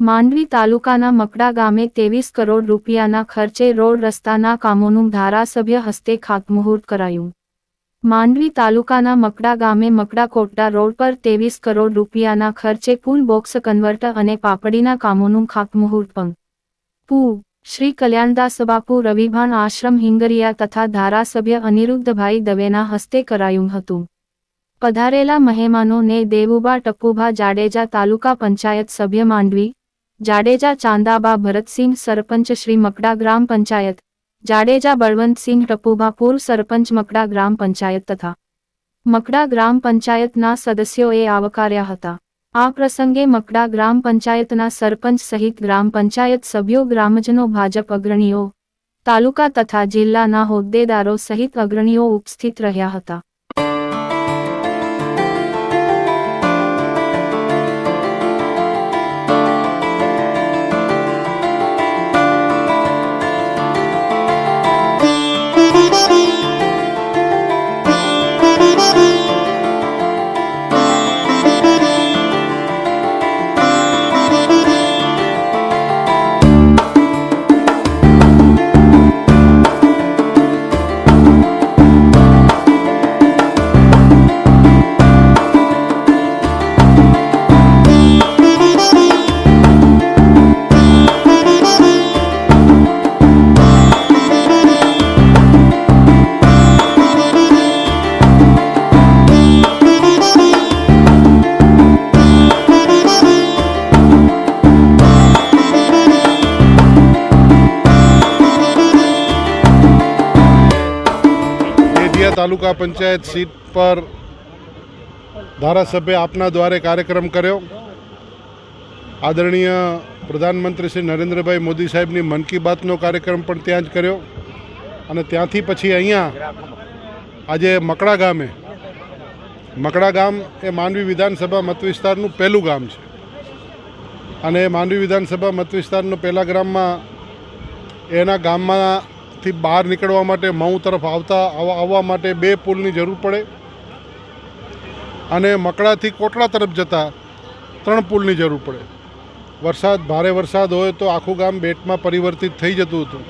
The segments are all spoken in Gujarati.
માંડવી તાલુકાના મકડા ગામે ત્રેવીસ કરોડ રૂપિયાના ખર્ચે રોડ રસ્તાના કામોનું ધારાસભ્ય હસ્તે ખાતમુહૂર્ત કરાયું. માંડવી તાલુકાના મકડા ગામે મકડા કોટડા રોડ પર ત્રેવીસ કરોડ રૂપિયાના ખર્ચે પુલ બોક્સ કન્વર્ટર અને પાપડીના કામોનું ખાતમુહૂર્ત પણ. પુ. શ્રી કલ્યાણદાસ બાપુ રવિભાન આશ્રમ હિંગરિયા તથા ધારાસભ્ય અનિરુદ્ધભાઈ દવેના હસ્તે કરાયું હતું. પધારેલા મહેમાનોને દેવુબા ટપ્પુભા જાડેજા તાલુકા પંચાયત સભ્ય માંડવી જાડેજા ચાંદાબા ભરતસિંહ સરપંચ શ્રી મકડા ગ્રામ પંચાયત. જાડેજા બળવંતસિંહ ટપુભા પૂર્વ સરપંચ મકડા ગ્રામ પંચાયત તથા મકડા ગ્રામ પંચાયતના સદસ્યોએ આવકાર્યા હતા. આ પ્રસંગે મકડા ગ્રામ પંચાયતના સરપંચ સહિત ગ્રામ પંચાયત સભ્યો, ગ્રામજનો, ભાજપ અગ્રણીઓ, તાલુકા તથા જિલ્લાના હોદ્દેદારો સહિત અગ્રણીઓ ઉપસ્થિત રહ્યા હતા. દેડિયા તાલુકા પંચાયત સીટ પર ધારાસભ્ય આપના દ્વારે કાર્યક્રમ કર્યો. આદરણીય પ્રધાનમંત્રી શ્રી નરેન્દ્રભાઈ મોદી સાહેબની મન કી બાતનો કાર્યક્રમ પણ ત્યાં જ કર્યો. અને ત્યાંથી પછી અહીંયા આજે મકડા ગામે, મકડા ગામ એ માંડવી વિધાનસભા મતવિસ્તારનું પહેલું ગામ છે. અને એ માંડવી વિધાનસભા મતવિસ્તારનું પહેલા ગ્રામમાં એના ગામમાંથી બહાર નીકળવા માટે મઉ તરફ આવતા, આવવા માટે બે પુલની જરૂર પડે અને મકડાથી કોટડા તરફ જતા ત્રણ પુલની જરૂર પડે. વરસાદ, ભારે વરસાદ હોય તો આખું ગામ બેટમાં પરિવર્તિત થઈ જતું હતું.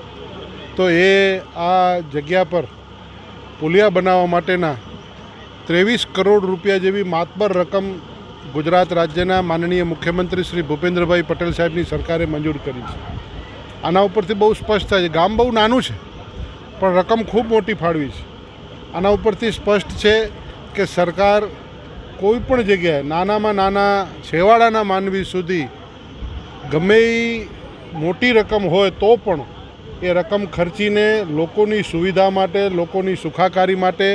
તો એ આ જગ્યા પર પુલિયા બનાવવા માટેના ત્રેવીસ કરોડ રૂપિયા જેવી માતબર રકમ ગુજરાત રાજ્યના માનનીય મુખ્યમંત્રી શ્રી ભૂપેન્દ્રભાઈ પટેલ સાહેબની સરકારે મંજૂર કરી છે. આના ઉપરથી બહુ સ્પષ્ટ થાય છે. ગામ બહુ નાનું છે, પણ રકમ ખૂબ મોટી ફાળવી છે. આના ઉપરથી સ્પષ્ટ છે કે સરકાર કોઈ પણ જગ્યાએ, નાનામાં નાના છેવાડાના માનવી સુધી ગમે એ મોટી રકમ હોય તો પણ એ રકમ ખર્ચીને લોકોની સુવિધા માટે, લોકોની સુખાકારી માટે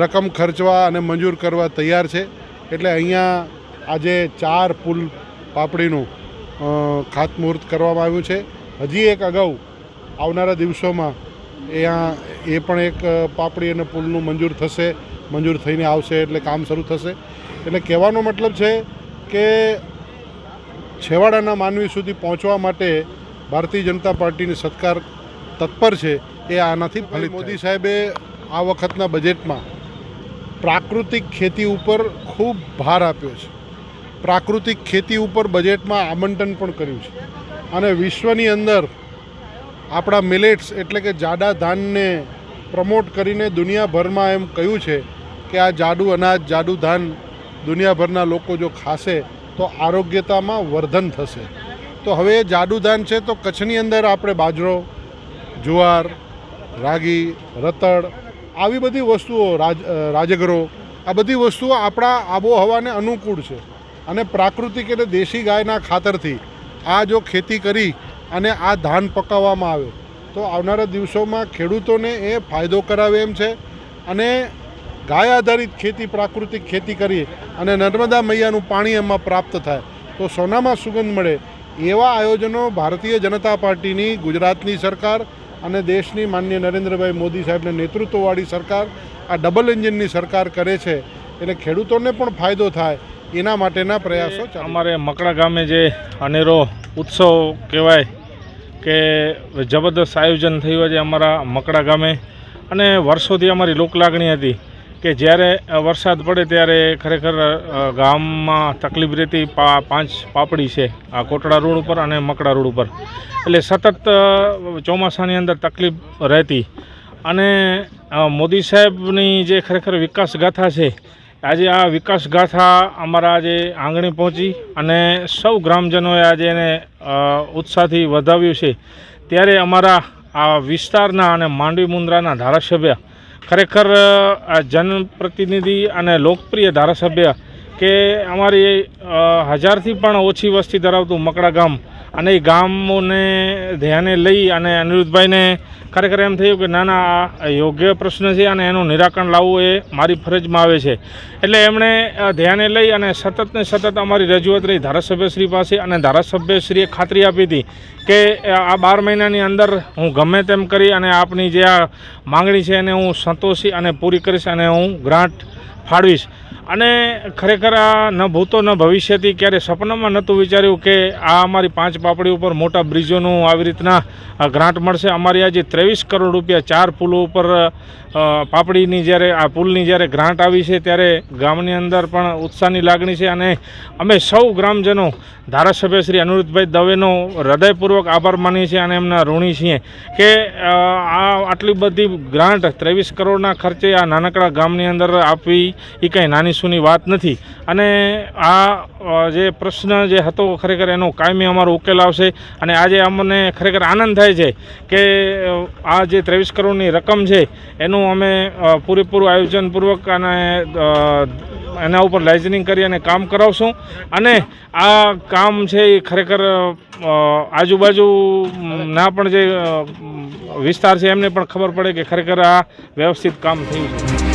રકમ ખર્ચવા અને મંજૂર કરવા તૈયાર છે. એટલે અહીંયા આજે ચાર પુલ પાપડીનું ખાતમુહૂર્ત કરવામાં આવ્યું છે. હજી એક અગાઉ આવનારા દિવસોમાં અહીંયા એ પણ એક પાપડી અને પુલનું મંજૂર થશે મંજૂર થઈને આવશે એટલે કામ શરૂ થશે. એટલે કહેવાનો મતલબ છે કે છેવાડાના માનવી સુધી પહોંચવા માટે ભારતીય જનતા પાર્ટીની સરકાર તત્પર છે એ આનાથી મોદી સાહેબે આ વખતના બજેટમાં પ્રાકૃતિક ખેતી ઉપર ખૂબ ભાર આપ્યો છે. પ્રાકૃતિક ખેતી ઉપર બજેટમાં આમંત્રણ પણ કર્યું છે. અને વિશ્વની અંદર આપણા મિલેટ્સ એટલે કે જાડા ધાનને પ્રમોટ કરીને દુનિયાભરમાં એમ કહ્યું છે કે આ જાડુ અનાજ, જાડુ ધાન દુનિયાભરના લોકો જો ખાશે તો આરોગ્યતામાં વર્ધન થશે. તો હવે એ જાડુ ધાન છે તો કચ્છની અંદર આપણે બાજરો, જુવાર, રાગી રતડ આવી બધી વસ્તુઓ રાજગરો આ બધી વસ્તુઓ આપણા આબોહવાને અનુકૂળ છે. અને પ્રાકૃતિક એટલે દેશી ગાયના ખાતરથી આ જો ખેતી કરી અને આ ધાન પકાવવામાં આવે, તો આવનારા દિવસોમાં ખેડૂતોને એ ફાયદો કરાવે એમ છે. અને ગાય આધારિત ખેતી, પ્રાકૃતિક ખેતી કરી અને નર્મદા મૈયાનું પાણી એમાં પ્રાપ્ત થાય, તો સોનામાં સુગંધ મળે એવા આયોજનો ભારતીય જનતા પાર્ટીની, ગુજરાતની સરકાર અને દેશની માન્ય નરેન્દ્રભાઈ મોદી સાહેબના નેતૃત્વવાળી સરકાર આ ડબલ એન્જિનની સરકાર કરે છે. એટલે ખેડૂતોને પણ ફાયદો થાય એના માટેના પ્રયાસો અમારે મકડા ગામે જે અનેરો ઉત્સવ કહેવાય કે જબરદસ્ત આયોજન થયું છે અમારા મકડા ગામે. અને વર્ષોથી અમારી લોકલાગણી હતી કે જ્યારે વરસાદ પડે ત્યારે ખરેખર ગામમાં તકલીફ રહેતી પા પાંચ પાપડી છે આ કોટડા રોડ ઉપર અને મકડા રોડ ઉપર. એટલે સતત ચોમાસાની અંદર તકલીફ રહેતી. અને મોદી સાહેબની જે ખરેખર વિકાસ ગાથા છે આજે આ વિકાસ ગાથા અમારા આજે આંગણે પહોંચી અને સૌ ગ્રામજનોએ આજે એને ઉત્સાહથી વધાવ્યું છે. ત્યારે અમારા આ વિસ્તારના અને માંડવી મુન્દ્રાના ધારાસભ્ય ખરેખર આ જનપ્રતિનિધિ અને લોકપ્રિય ધારાસભ્ય કે અમારી હજારથી પણ ઓછી વસ્તી ધરાવતું મકડા ગામ અને એ ગામોને ધ્યાને લઈ અને અનિરુદ્ધભાઈને ખરેખર એમ થયું કે ના ના, આ યોગ્ય પ્રશ્ન છે અને એનું નિરાકરણ લાવવું એ મારી ફરજમાં આવે છે. એટલે એમણે ધ્યાને લઈ અને સતત ને સતત અમારી રજૂઆત રહી. ધારાસભ્યશ્રી પાસે અને ધારાસભ્યશ્રીએ ખાતરી આપી હતી કે આ બાર મહિનાની અંદર હું ગમે તેમ કરી અને આપની જે આ માંગણી છે એને હું સંતોષી અને પૂરી કરીશ અને હું ગ્રાન્ટ ફાળવીશ. અને ખરેખર આ ન ભૂતો ન ભવિષ્યથી ક્યારે સપનામાં નહોતું વિચાર્યું કે આ અમારી પાંચ પાપડી ઉપર મોટા બ્રિજોનું આવી રીતના ગ્રાન્ટ મળશે. અમારી આજે ત્રેવીસ કરોડ રૂપિયા ચાર પુલો ઉપર પાપડીની જ્યારે, આ પુલની જ્યારે ગ્રાન્ટ આવી છે ત્યારે ગામની અંદર પણ ઉત્સાહની લાગણી છે. અને અમે સૌ ગ્રામજનો, ધારાસભ્ય શ્રી અનુરુદ્ધભાઈ દવેનો હૃદયપૂર્વક આભાર માનીએ છીએ અને એમના ઋણી છીએ કે આ આટલી બધી ગ્રાન્ટ ત્રેવીસ કરોડના ખર્ચે આ નાનકડા ગામની અંદર આપવી એ કંઈ નાની સૂની વાત નથી. અને આ જે પ્રશ્ન જે હતો ખરેખર એનો કાયમી અમારો ઉકેલ આવશે. અને આજે અમને ખરેખર આનંદ થાય છે કે આ જે ત્રેવીસ કરોડની રકમ છે, એનું અમે પૂરેપૂરું આયોજનપૂર્વક અને એના ઉપર લાઇઝનિંગ કરી અને કામ કરાવશું. અને આ કામ છે એ ખરેખર આજુબાજુના પણ જે વિસ્તાર છે એમને પણ ખબર પડે કે ખરેખર આ વ્યવસ્થિત કામ થયું છે.